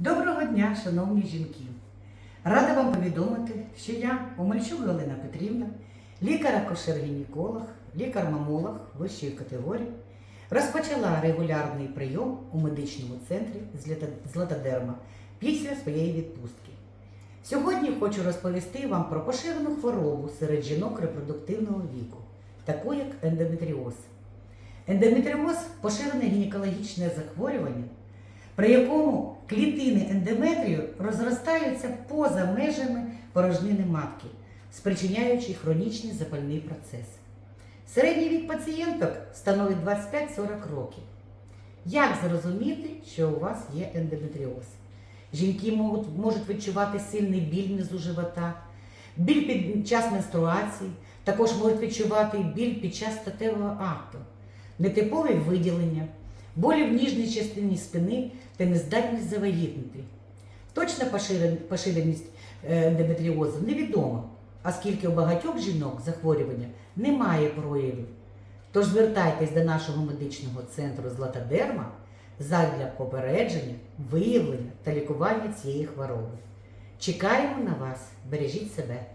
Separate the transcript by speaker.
Speaker 1: Доброго дня, шановні жінки! Рада вам повідомити, що я, Омельчук Галина Петрівна, лікар-акушер-гінеколог, лікар-мамолог вищої категорії, розпочала регулярний прийом у медичному центрі «Злата- Златодерма після своєї відпустки. Сьогодні хочу розповісти вам про поширену хворобу серед жінок репродуктивного віку, таку як ендометріоз. Ендометріоз поширене гінекологічне захворювання, при якому клітини ендометрію розростаються поза межами порожнини матки, спричиняючи хронічний запальний процес. Середній вік пацієнток становить 25-40 років. Як зрозуміти, що у вас є ендометріоз? Жінки можуть, можуть відчувати сильний біль внизу живота, біль під час менструації, також можуть відчувати біль під час статевого акту, нетипове виділення, болі в ніжній частині спини та нездатність завагітнити. Точна поширеність е, ендометріозу невідома, оскільки у багатьох жінок захворювання немає проявів. Тож звертайтесь до нашого медичного центру Златодерма задля попередження, виявлення та лікування цієї хвороби. Чекаємо на вас, бережіть себе.